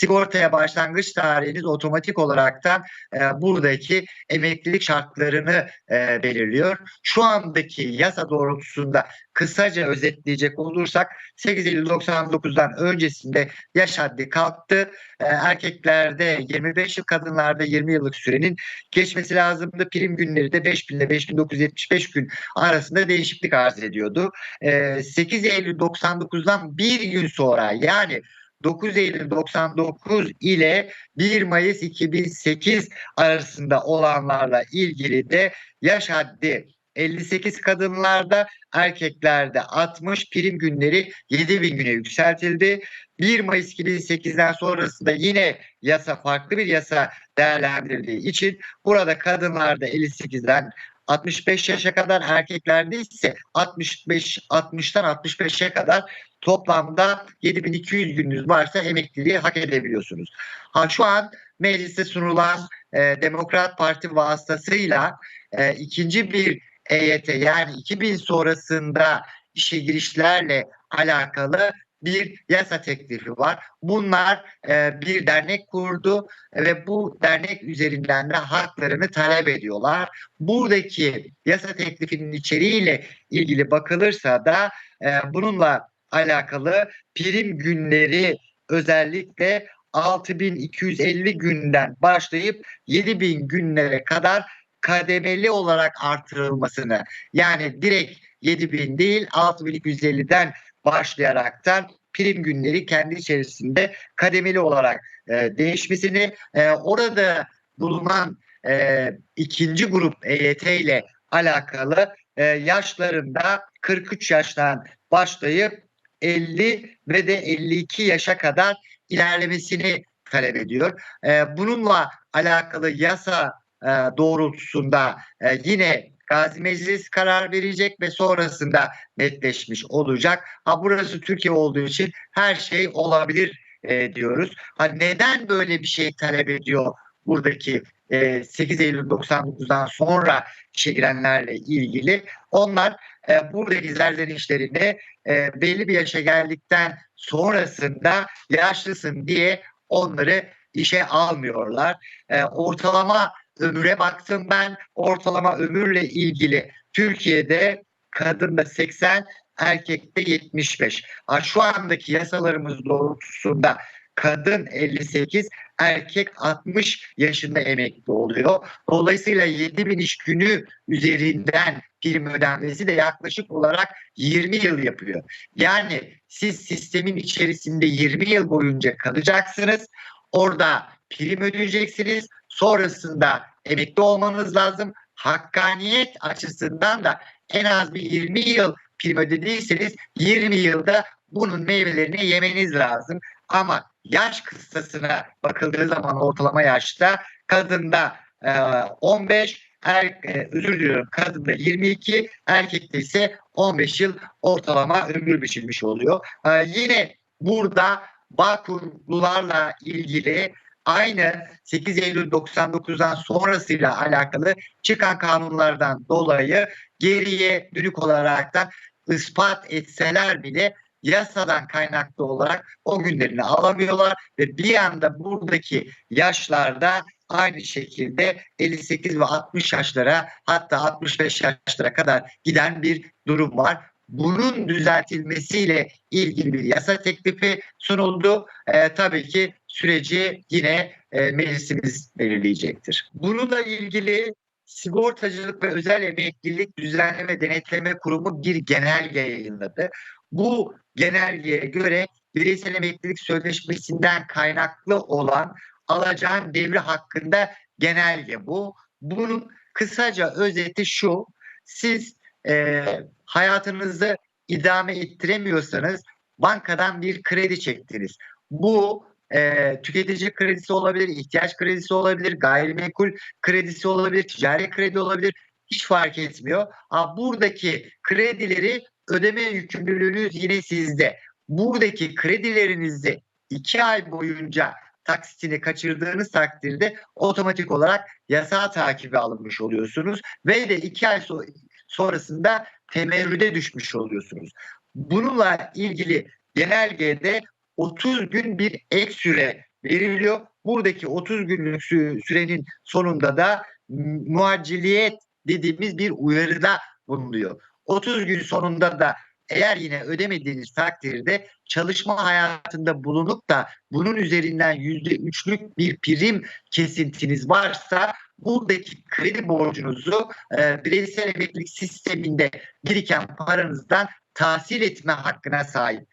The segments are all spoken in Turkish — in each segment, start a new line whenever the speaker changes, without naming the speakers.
sigortaya başlangıç tarihiniz otomatik olaraktan e, buradaki emeklilik şartlarını e, belirliyor. Şu andaki yasa doğrultusunda kısaca özetleyecek olursak 8 Eylül 99'dan öncesinde yaş haddi kalktı. E, erkeklerde 25 yıl, kadınlarda 20 yıllık sürenin geçmesi lazımdı. Prim günleri de 5000 ile 5975 gün arasında değişiklik arz ediyordu. E, 8 Eylül 99'dan bir gün sonra yani 9 Eylül 99 ile 1 Mayıs 2008 arasında olanlarla ilgili de yaş haddi 58 kadınlarda, erkeklerde 60 prim günleri 7000 güne yükseltildi. 1 Mayıs 2008'den sonrasında yine yasa farklı bir yasa değerlendirildiği için burada kadınlarda 58'den 65 yaşa kadar erkeklerde ise 65 60'tan 65'e kadar toplamda 7200 gününüz varsa emekliliği hak edebiliyorsunuz. Ha şu an mecliste sunulan e, Demokrat Parti vasıtasıyla e, ikinci bir EYT yani 2000 sonrasında işe girişlerle alakalı bir yasa teklifi var. Bunlar e, bir dernek kurdu ve bu dernek üzerinden de haklarını talep ediyorlar. Buradaki yasa teklifinin içeriğiyle ilgili bakılırsa da e, bununla alakalı prim günleri özellikle 6250 günden başlayıp 7000 günlere kadar kademeli olarak artırılmasını yani direkt 7000 değil 6250'den başlayaraktan prim günleri kendi içerisinde kademeli olarak e, değişmesini e, orada bulunan e, ikinci grup EYT ile alakalı e, yaşlarında 43 yaştan başlayıp 50 ve de 52 yaşa kadar ilerlemesini talep ediyor. E, bununla alakalı yasa e, doğrultusunda e, yine Gazi Meclis karar verecek ve sonrasında netleşmiş olacak. Ha burası Türkiye olduğu için her şey olabilir e, diyoruz. Ha neden böyle bir şey talep ediyor buradaki e, 8 Eylül 99'dan sonra işe girenlerle ilgili? Onlar e, buradaki zerzenişlerini e, belli bir yaşa geldikten sonrasında yaşlısın diye onları işe almıyorlar. E, ortalama ömüre baktım ben. Ortalama ömürle ilgili Türkiye'de kadında 80, erkekte 75. Ha, şu andaki yasalarımız doğrultusunda kadın 58, erkek 60 yaşında emekli oluyor. Dolayısıyla 7 bin iş günü üzerinden prim ödenmesi de yaklaşık olarak 20 yıl yapıyor. Yani siz sistemin içerisinde 20 yıl boyunca kalacaksınız. Orada prim ödeyeceksiniz. Sonrasında emekli olmanız lazım. Hakkaniyet açısından da en az bir 20 yıl prim ödediyseniz 20 yılda bunun meyvelerini yemeniz lazım. Ama yaş kıstasına bakıldığı zaman ortalama yaşta kadında e, 15, er, e, özür diliyorum kadında 22, erkekte ise 15 yıl ortalama ömür biçilmiş oluyor. E, yine burada Bağkurlularla ilgili aynı 8 Eylül 99'dan sonrasıyla alakalı çıkan kanunlardan dolayı geriye dönük olaraktan ispat etseler bile yasadan kaynaklı olarak o günlerini alamıyorlar ve bir anda buradaki yaşlarda aynı şekilde 58 ve 60 yaşlara hatta 65 yaşlara kadar giden bir durum var bunun düzeltilmesiyle ilgili bir yasa teklifi sunuldu. E, tabii ki süreci yine e, meclisimiz belirleyecektir. Bununla ilgili Sigortacılık ve Özel Emeklilik Düzenleme Denetleme Kurumu bir genelge yayınladı. Bu genelgeye göre bireysel emeklilik sözleşmesinden kaynaklı olan alacağın devri hakkında genelge bu. Bunun kısaca özeti şu. Siz e, hayatınızı idame ettiremiyorsanız bankadan bir kredi çektiniz. Bu e, tüketici kredisi olabilir, ihtiyaç kredisi olabilir, gayrimenkul kredisi olabilir, ticari kredi olabilir. Hiç fark etmiyor. Ama buradaki kredileri ödeme yükümlülüğünüz yine sizde. Buradaki kredilerinizi iki ay boyunca taksitini kaçırdığınız takdirde otomatik olarak yasa takibi alınmış oluyorsunuz ve de iki ay so sonrasında temerrüde düşmüş oluyorsunuz. Bununla ilgili genelgede 30 gün bir ek süre veriliyor. Buradaki 30 günlük sü- sürenin sonunda da m- muaciliyet dediğimiz bir uyarıda bulunuyor. 30 gün sonunda da eğer yine ödemediğiniz takdirde çalışma hayatında bulunup da bunun üzerinden yüzde üçlük bir prim kesintiniz varsa buradaki kredi borcunuzu e, bireysel emeklilik sisteminde biriken paranızdan tahsil etme hakkına sahip.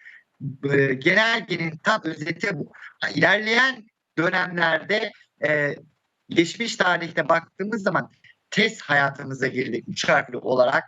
E, genelgenin tam özeti bu. İlerleyen dönemlerde e, geçmiş tarihte baktığımız zaman TES hayatımıza girdi üç harfli olarak.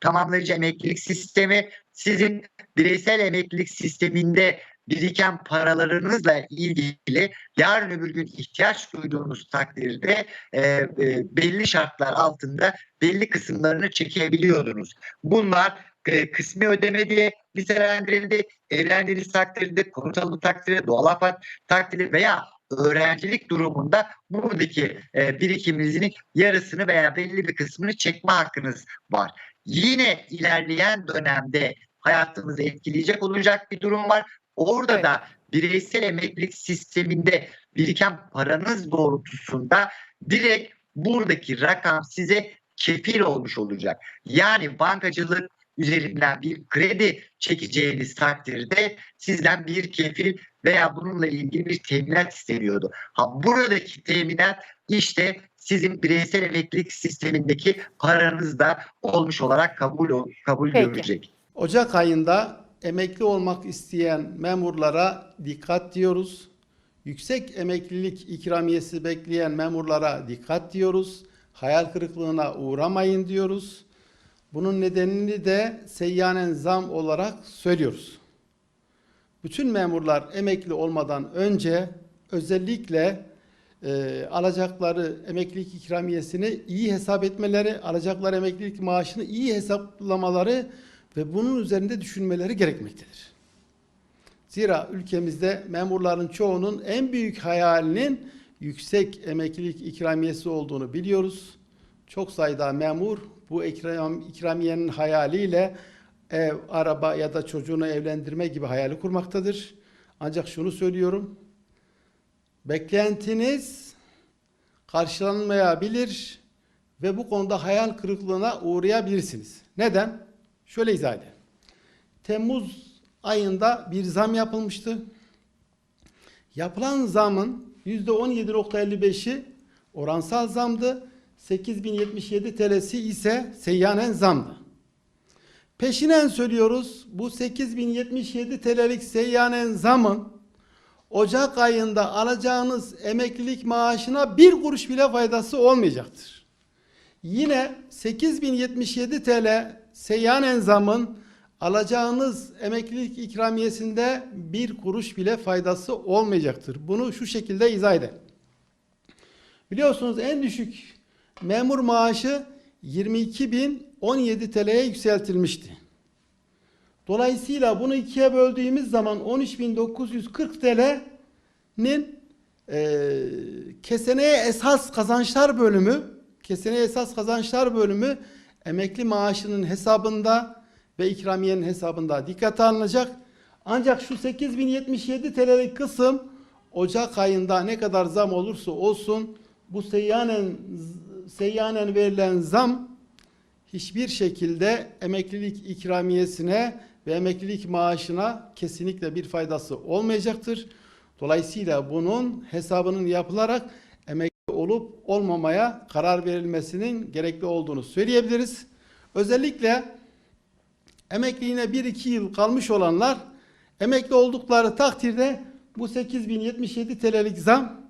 Tamamlayıcı emeklilik sistemi sizin bireysel emeklilik sisteminde biriken paralarınızla ilgili yarın öbür gün ihtiyaç duyduğunuz takdirde e, e, belli şartlar altında belli kısımlarını çekebiliyordunuz. Bunlar e, kısmi ödeme diye nitelendirildi. Evlendiğiniz takdirde, konut alımı takdirde, doğal afet takdirde veya öğrencilik durumunda buradaki e, birikiminizin yarısını veya belli bir kısmını çekme hakkınız var. Yine ilerleyen dönemde hayatınızı etkileyecek olacak bir durum var. Orada da bireysel emeklilik sisteminde biriken paranız doğrultusunda direkt buradaki rakam size kefil olmuş olacak. Yani bankacılık üzerinden bir kredi çekeceğiniz takdirde sizden bir kefil veya bununla ilgili bir teminat isteniyordu. Ha buradaki teminat işte sizin bireysel emeklilik sistemindeki paranızda olmuş olarak kabul kabul
Peki.
görecek.
Ocak ayında emekli olmak isteyen memurlara dikkat diyoruz. Yüksek emeklilik ikramiyesi bekleyen memurlara dikkat diyoruz. Hayal kırıklığına uğramayın diyoruz. Bunun nedenini de seyyanen zam olarak söylüyoruz. Bütün memurlar emekli olmadan önce özellikle e, alacakları emeklilik ikramiyesini iyi hesap etmeleri, alacakları emeklilik maaşını iyi hesaplamaları ve bunun üzerinde düşünmeleri gerekmektedir. Zira ülkemizde memurların çoğunun en büyük hayalinin yüksek emeklilik ikramiyesi olduğunu biliyoruz. Çok sayıda memur bu ikram, ikramiyenin hayaliyle ev, araba ya da çocuğunu evlendirme gibi hayali kurmaktadır. Ancak şunu söylüyorum. Beklentiniz karşılanmayabilir ve bu konuda hayal kırıklığına uğrayabilirsiniz. Neden? Şöyle izah edeyim. Temmuz ayında bir zam yapılmıştı. Yapılan zamın %17.55'i oransal zamdı. 8077 TL'si ise seyyanen zamdı. Peşinen söylüyoruz bu 8077 TL'lik seyyanen zamın Ocak ayında alacağınız emeklilik maaşına bir kuruş bile faydası olmayacaktır. Yine 8077 TL seyyanen zamın alacağınız emeklilik ikramiyesinde bir kuruş bile faydası olmayacaktır. Bunu şu şekilde izah edelim. Biliyorsunuz en düşük memur maaşı 22.017 TL'ye yükseltilmişti. Dolayısıyla bunu ikiye böldüğümüz zaman 13.940 TL'nin e, keseneye esas kazançlar bölümü keseneye esas kazançlar bölümü emekli maaşının hesabında ve ikramiyenin hesabında dikkate alınacak. Ancak şu 8077 TL'lik kısım Ocak ayında ne kadar zam olursa olsun bu seyyanen seyyanen verilen zam hiçbir şekilde emeklilik ikramiyesine ve emeklilik maaşına kesinlikle bir faydası olmayacaktır. Dolayısıyla bunun hesabının yapılarak emekli olup olmamaya karar verilmesinin gerekli olduğunu söyleyebiliriz. Özellikle emekliliğine 1-2 yıl kalmış olanlar emekli oldukları takdirde bu 8077 TL'lik zam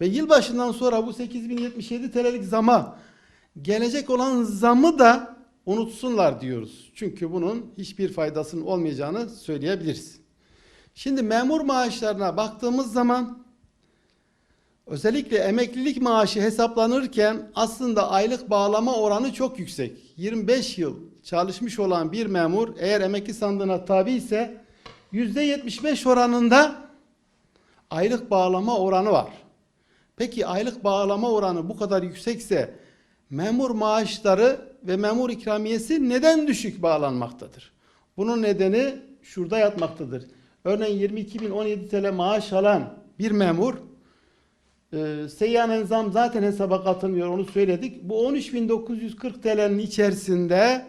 ve yılbaşından sonra bu 8077 TL'lik zama gelecek olan zamı da unutsunlar diyoruz. Çünkü bunun hiçbir faydasının olmayacağını söyleyebiliriz. Şimdi memur maaşlarına baktığımız zaman özellikle emeklilik maaşı hesaplanırken aslında aylık bağlama oranı çok yüksek. 25 yıl çalışmış olan bir memur eğer emekli sandığına tabi ise %75 oranında aylık bağlama oranı var. Peki aylık bağlama oranı bu kadar yüksekse memur maaşları ve memur ikramiyesi neden düşük bağlanmaktadır? Bunun nedeni şurada yatmaktadır. Örneğin 22.017 TL maaş alan bir memur e, seyyanen zam zaten hesaba katılmıyor onu söyledik. Bu 13.940 TL'nin içerisinde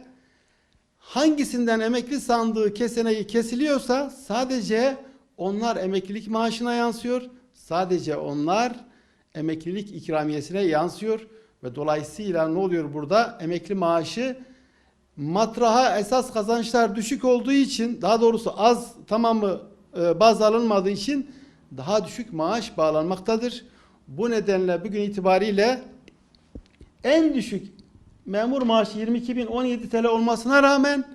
hangisinden emekli sandığı keseneği kesiliyorsa sadece onlar emeklilik maaşına yansıyor. Sadece onlar emeklilik ikramiyesine yansıyor ve dolayısıyla ne oluyor burada? Emekli maaşı matraha esas kazançlar düşük olduğu için daha doğrusu az tamamı e, baz alınmadığı için daha düşük maaş bağlanmaktadır. Bu nedenle bugün itibariyle en düşük memur maaşı 22.017 TL olmasına rağmen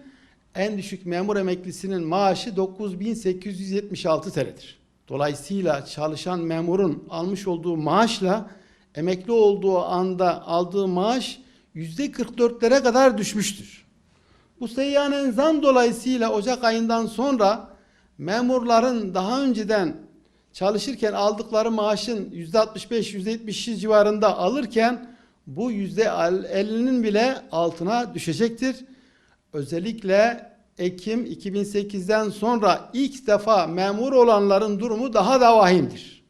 en düşük memur emeklisinin maaşı 9.876 TL'dir. Dolayısıyla çalışan memurun almış olduğu maaşla emekli olduğu anda aldığı maaş %44'lere kadar düşmüştür. Bu seyyanen zam dolayısıyla Ocak ayından sonra memurların daha önceden çalışırken aldıkları maaşın %65-%70 civarında alırken bu %50'nin bile altına düşecektir. Özellikle Ekim 2008'den sonra ilk defa memur olanların durumu daha da vahimdir.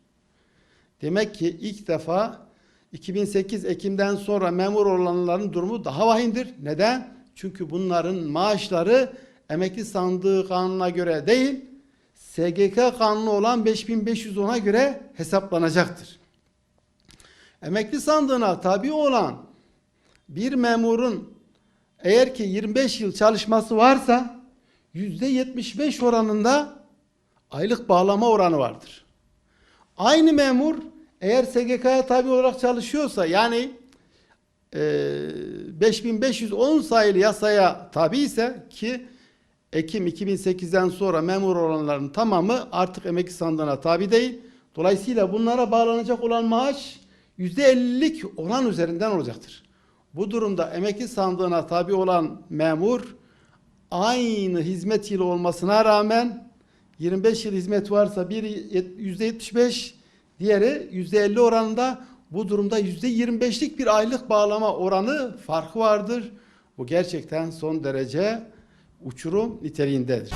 Demek ki ilk defa 2008 Ekim'den sonra memur olanların durumu daha vahimdir. Neden? Çünkü bunların maaşları emekli sandığı kanuna göre değil, SGK kanunu olan 5510'a göre hesaplanacaktır. Emekli sandığına tabi olan bir memurun eğer ki 25 yıl çalışması varsa %75 oranında aylık bağlama oranı vardır. Aynı memur eğer SGK'ya tabi olarak çalışıyorsa yani e, 5510 sayılı yasaya tabi ise ki Ekim 2008'den sonra memur olanların tamamı artık emekli sandığına tabi değil. Dolayısıyla bunlara bağlanacak olan maaş %50'lik oran üzerinden olacaktır. Bu durumda emekli sandığına tabi olan memur aynı hizmet yılı olmasına rağmen 25 yıl hizmet varsa bir %75 diğeri %50 oranında bu durumda %25'lik bir aylık bağlama oranı farkı vardır. Bu gerçekten son derece uçurum niteliğindedir.